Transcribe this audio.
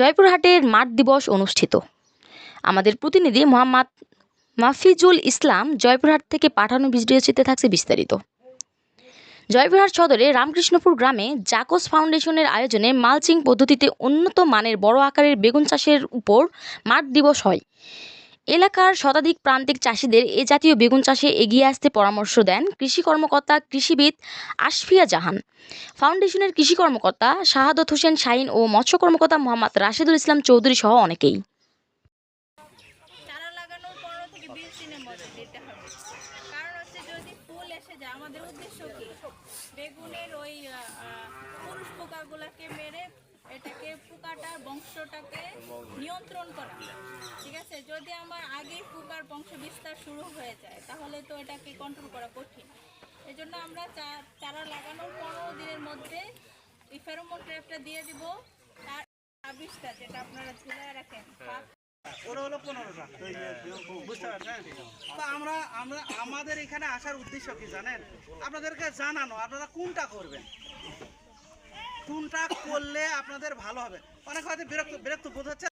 জয়পুরহাটের মাঠ দিবস অনুষ্ঠিত। আমাদের প্রতিনিধি মোহাম্মদ মাফিজুল ইসলাম জয়পুরহাট থেকে পাঠানো ভিডিওচিত্রে থাকছে বিস্তারিত। জয়পুরহাট সদরে রামকৃষ্ণপুর গ্রামে জাকোস ফাউন্ডেশনের আয়োজনে মালচিং পদ্ধতিতে উন্নত মানের বড় আকারের বেগুন চাষের উপর মাঠ দিবস হয়। এলাকার শতাধিক প্রান্তিক চাষিদের এ জাতীয় বেগুন চাষে এগিয়ে আসতে পরামর্শ দেন কৃষি কর্মকর্তা, কৃষিবিদ আশফিয়া জাহান। ফাউন্ডেশনের কৃষি কর্মকর্তা শাহাদত হোসেন শাহিন ও মৎস্য কর্মকর্তা মোহাম্মদ রাশেদুল ইসলাম চৌধুরী সহ অনেকেই। আমাদের উদ্দেশ্য কি? বেগুনের ওই পুরুষ মেরে এটাকে পোকাটার বংশটাকে নিয়ন্ত্রণ করা ঠিক আছে? যদি আমার আগেই পোকার বংশ বিস্তার শুরু হয়ে যায় তাহলে তো এটাকে কন্ট্রোল করা কঠিন। এই জন্য আমরা চারা লাগানোর পনেরো দিনের মধ্যে এই ফেরোমন ট্র্যাপটা দিয়ে দিব। তার ছাব্বিশটা যেটা আপনারা ঝুলিয়ে রাখেন ওরা হলো পনেরোটা। বুঝতে পারছেন? তো আমরা আমরা আমাদের এখানে আসার উদ্দেশ্য কি জানেন? আপনাদেরকে জানানো আপনারা কোনটা করবেন? কোনটা করলে আপনাদের ভালো হবে। অনেক হয়তো বিরক্ত বিরক্ত বোধ হচ্ছে।